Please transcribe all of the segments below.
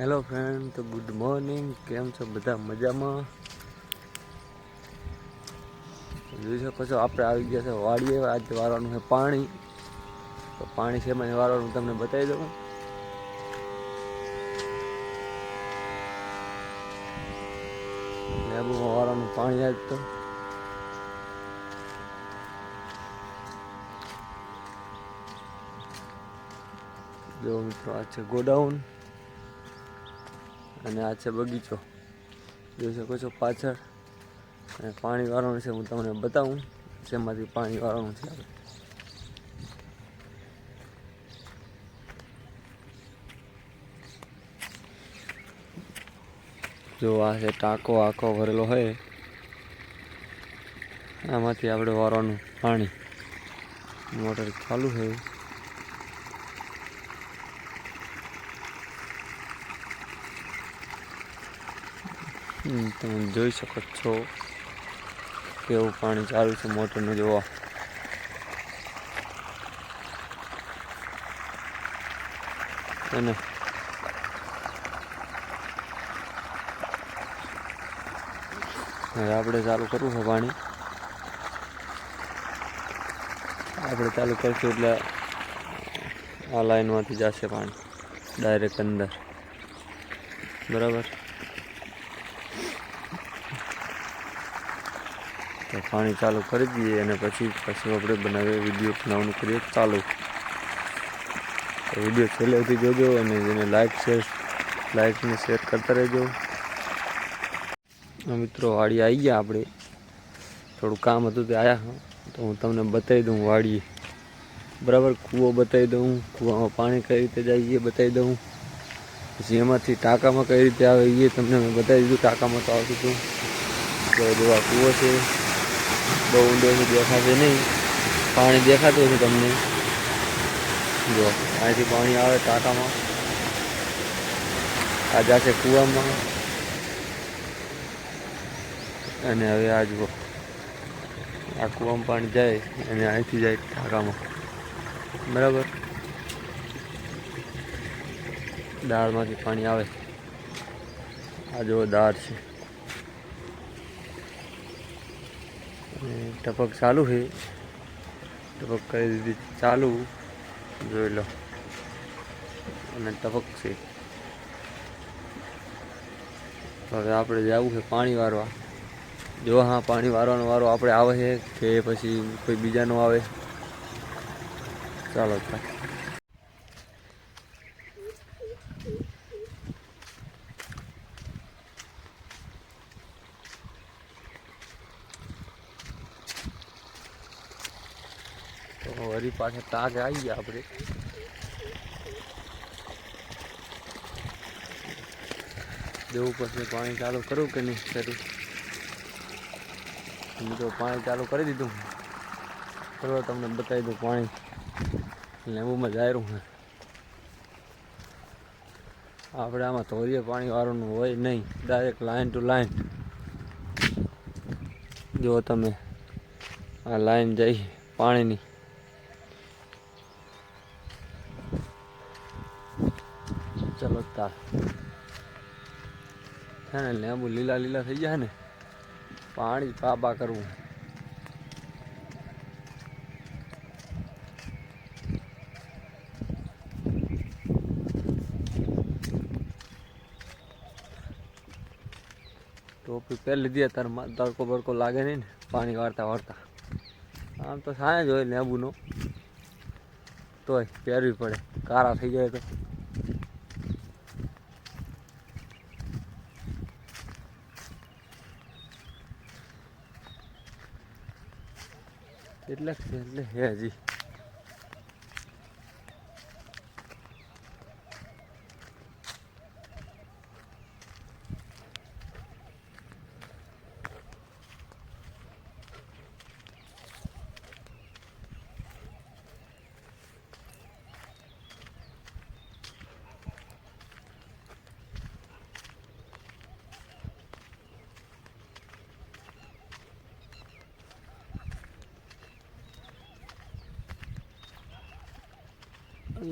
Hello friend તો good morning કેમ છો? બધા મજામાં? જોઈ શકો છો, આપણે આવી ગયા છે વાડીએ. આજે વારવાનું છે પાણી. તો પાણી છે મને વારવાનું તમને બતાવી દઉં. લેબુમાં વારવાનું પાણી આજ તો. જો મિત્રો, આ છે ગોડાઉન. અને આ છે બગીચો. જોઈ શકો છો પાછળ. અને પાણી વાળવાનું છે હું તમને બતાવું. જેમાંથી પાણી વાળવાનું છે આપણે જો આ છે ટાંકો આખો ભરેલો હોય. આમાંથી આપણે વારવાનું પાણી. મોટર ચાલુ છે તમે જોઈ શકો છો. કેવું પાણી ચાલુ છે મોટરનું જોવા અને હવે આપણે ચાલુ કરવું છે પાણી. આપણે ચાલુ કરશું એટલે આ લાઈનમાંથી જશે પાણી, ડાયરેક્ટ અંદર. બરાબર? પાણી ચાલુ કરી દઈએ અને પછી પછી આપણે બનાવીએ વીડિયો બનાવવાનું કરીએ ચાલુ. તો વીડિયો છેલ્લે સુધી જોજો અને જેને લાઈક શેર લાઈકને શેર કરતા રહેજો. મિત્રો વાડી આવી ગયા આપણે. થોડું કામ હતું તે આવ્યા તો હું તમને બતાવી દઉં વાડીએ. બરાબર કૂવો બતાવી દઉં. કૂવામાં પાણી કઈ રીતે જાય એ બતાવી દઉં. પછી એમાંથી ટાંકામાં કઈ રીતે આવે એ તમને મેં બતાવી દીધું. ટાંકામાં તો આવતું હતું. તો કૂવો છે. બહુ ઊંડોથી દેખાશે નહીં. પાણી દેખાતું હશે તમને. જો, અહીંથી પાણી આવે ટાંકામાં. આ જશે કૂવામાં. અને હવે આ જુઓ. આ કૂવામાં પાણી જાય અને અહીંથી જાય ટાંકામાં. બરાબર? દાળમાંથી પાણી આવે. આ જુઓ, દાળ છે. ટપક ચાલુ છે. ટપક કરી દીધી ચાલુ? જોઈ લો. અને ટપક છે. હવે આપણે જવું છે પાણી વારવા. જો હા, પાણી વારવાનો વારો આપણે આવે છે કે પછી કોઈ બીજાનો આવે? ચાલો. ચાલો પાસે પાછા આવી ગયા આપણે. દેવું પડશે પાણી ચાલુ કરું કે નહીં કરું તો પાણી ચાલુ કરી દીધું. ચલો તમને બતાવી દઉં પાણી. લેંબુમાં જાયરું હે આપણે આમાં ધોરીએ પાણી વાળવાનું હોય નહીં. ડાયરેક્ટ લાઈન ટુ લાઈન જો તમે. આ લાઈન જઈ પાણીની ચલો તાર. છે ને લેંબુ લીલા લીલા થઈ જાય ને. પાણી પાબા કરવું. ટોપી પહેરી લીધી અત્યારે તડકો બડકો લાગે નહીં ને, પાણી વાળતા વાળતા. આમ તો સાંજ જ હોય લેંબુનો તોય પહેરવી પડે. કારા થઈ જાય તો. એટલે છે, એટલે હે હજી.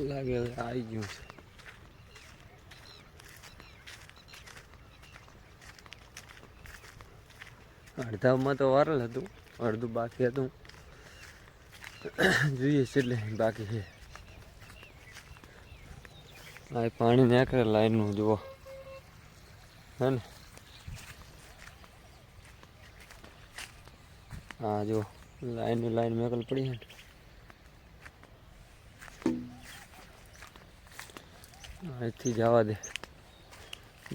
લાગે આવી ગયું છે. અડધામાં તો વારલ હતું, અડધું બાકી હતું. જોઈએ છે એટલે બાકી છે. આ પાણી ના કરે લાઈનનું, જુઓ. હે ને? હા જુઓ લાઈન લાઈન મેકલ પડી હે ને. અહીંથી જવા દે.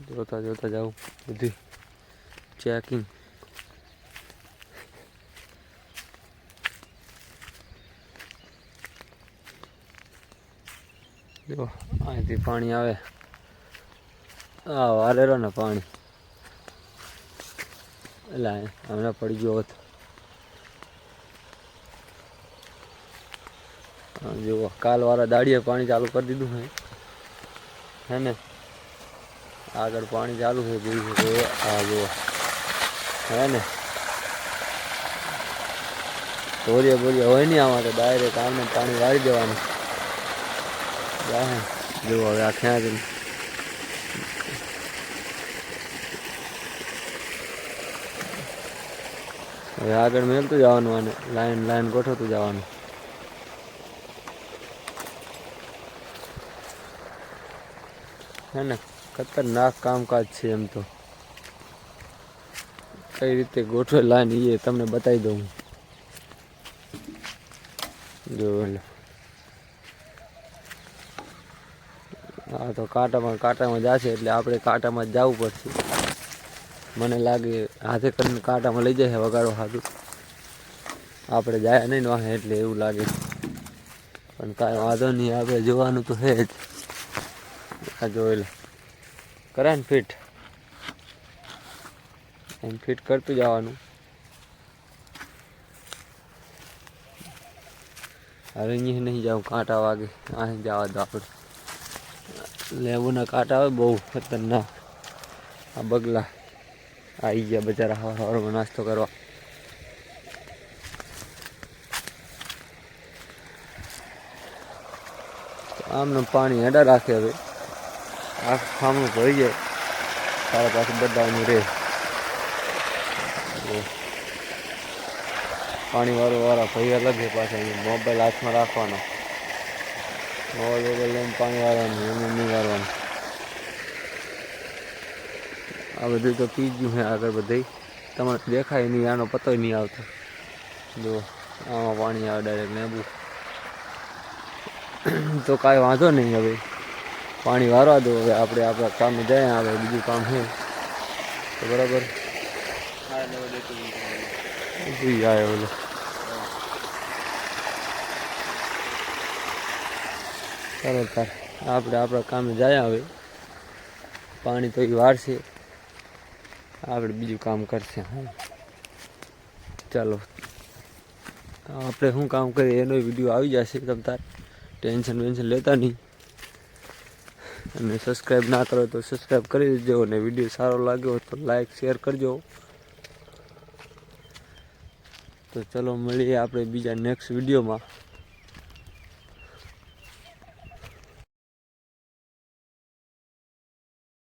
જોતા જોતા જાઉં બધી ચેકિંગ જો, અહીંથી પાણી આવે. આ વારેલો ને પાણી. એટલે હમણાં પડી ગયો હોત. જુઓ કાલ વાળા દાડીએ પાણી ચાલુ કરી દીધું હે. હે ને? આગળ પાણી ચાલુ છે, જોઈ શકો આ જુઓ હે ને? બોરીએ બોરીએ હોય નહીં આમાં તો ડાયરેક્ટ આમને પાણી વાળી દેવાનું. જાય જુઓ હવે આ ક્યાં હવે આગળ મેલતું જવાનું અને લાઈન લાઈન ગોઠવતું જવાનું. હે ને, ખતરનાક કામકાજ છે એમ તો. કઈ રીતે ગોઠવે લાઈન એ તમને બતાવી દઉં જો. હા તો કાંટામાં કાંટામાં જશે એટલે આપણે કાંટામાં જ જવું પડશે. મને લાગે હાથે કરીને કાંટામાં લઈ જાય વગાડો હાથું. આપણે જાય નહીં વાહે એટલે એવું લાગે. પણ કાંઈ વાંધો નહીં, આપણે જોવાનું તો છે જ. આ જોયેલ. કરે ને ફિટ એમ ફિટ કરતું જવાનું. હવે અહીંયા નહીં જાઉં, કાંટા વાગે. અહીં જવા દો આપણે. લેબુના કાંટા આવે બહુ ખતરનાક. આ બગલા. આવી ગયા બચારા હવાર હવારમાં નાસ્તો કરવા. આમનું આમને પાણી હેડા રાખે હવે. આ ખામણું ભરી જાય તારા પાસે બધાનું રહે. પાણી વાળો વાળા ભાઈ અલગ છે પાછા મોબાઈલ હાથમાં રાખવાનો. મોબાઈલ મોબાઈલ લઈને પાણી વાળવાનું એમ એમ નહીં વાળવાનું. આ બધું તો પી ગયું છે આગળ બધે. તમારે દેખાય નહીં, આનો પતો નહીં આવતો. જો આમાં પાણી આવે ડાયરેક્ટ લેબુ તો કાંઈ વાંધો નહીં હવે. પાણી વારવા દો. હવે આપણે આપણા કામે જાય આવે બીજું કામ છે. તો બરાબર? જોઈ આવે ઓલો. ચાલો તાર, આપણે આપણા કામે જાય હવે. પાણી તો એ વારશે. આપણે બીજું કામ કરશે. હા. ચાલો. આપણે શું કામ કરીએ? એનો વીડિયો આવી જશે તમ તાર. ટેન્શન વેન્શન લેતા નહીં. અને સબસ્ક્રાઈબ ના કરો તો સબસ્ક્રાઈબ કરી દેજો અને વીડિયો સારો લાગ્યો તો લાઈક શેર કરજો. તો ચલો મળીએ આપણે બીજા નેક્સ્ટ વિડીયોમાં